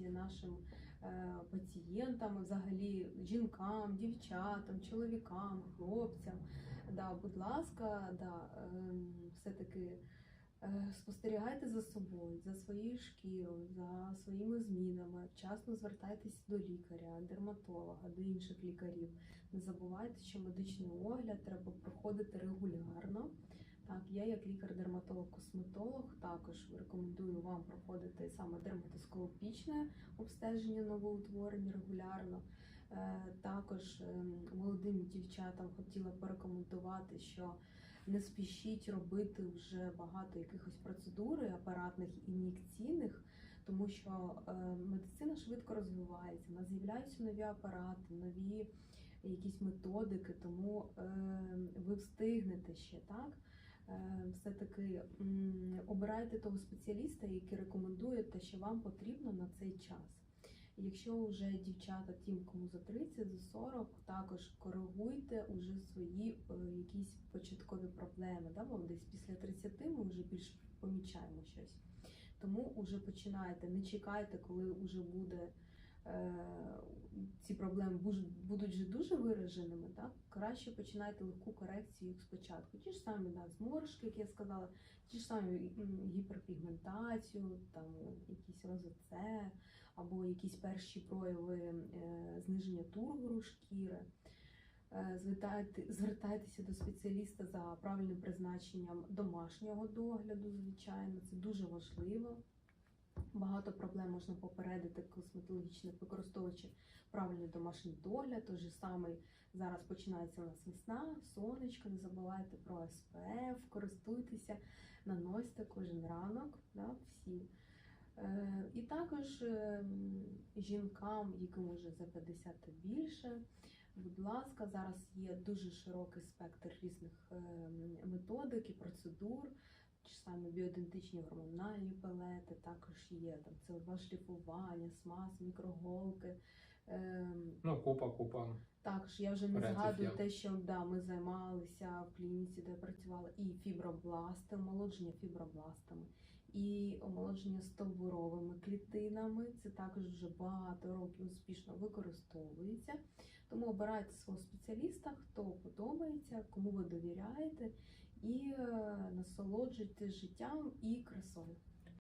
користі нашим е, пацієнтам, взагалі жінкам, дівчатам, чоловікам, хлопцям. Да, будь ласка, да, ем, все-таки е, спостерігайте за собою, за своєю шкірою, за своїми змінами. Вчасно звертайтесь до лікаря, дерматолога, до інших лікарів. Не забувайте, що медичний огляд треба проходити регулярно. Так, я як лікар-дерматолог-косметолог також рекомендую вам проходити саме дерматоскопічне обстеження новоутворень регулярно. Е, Також ем, молодим дівчатам хотіла порекомендувати, що не спішіть робити вже багато якихось процедур апаратних ін'єкційних, тому що е, медицина швидко розвивається, у нас з'являються нові апарати, нові якісь методики, тому е, ви встигнете ще так. Е, Все-таки обирайте того спеціаліста, який рекомендує те, що вам потрібно на цей час. Якщо вже дівчата, тим, кому за 30, за 40, також коригуйте уже свої е, якісь початкові проблеми. Да? Бо десь після 30 ми вже більш помічаємо щось. Тому вже починайте, не чекайте, коли вже буде. Ці проблеми будуть вже дуже вираженими, так краще починайте легку корекцію спочатку. Ті ж самі да, зморшки, як я сказала, ті ж самі гіперпігментацію, там якісь розоце, або якісь перші прояви е, зниження тургору шкіри. Е, Звертайте, звертайтеся до спеціаліста за правильним призначенням домашнього догляду, звичайно, це дуже важливо. Багато проблем можна попередити косметологічних, використовуючи правильний домашній догляд. Той же самий зараз починається у нас весна, сонечко, не забувайте про СПФ, користуйтеся, наносьте кожен ранок, да, всі. Е, І також е, жінкам, яким вже за 50 та більше, будь ласка, зараз є дуже широкий спектр різних е, методик і процедур. Ті ж самі біоідентичні гормональні пелети, також є там шліфування, смаз, мікроголки. Ем, Ну, купа, купа. також я вже не Варіантів згадую є. те, що да, ми займалися в клініці, де я працювала, і фібробласти, омолодження фібробластами, і омолодження стовбуровими клітинами. Це також вже багато років успішно використовується. Тому обирайте свого спеціаліста, хто подобається, кому ви довіряєте, і е, насолоджуйтесь життям і красою.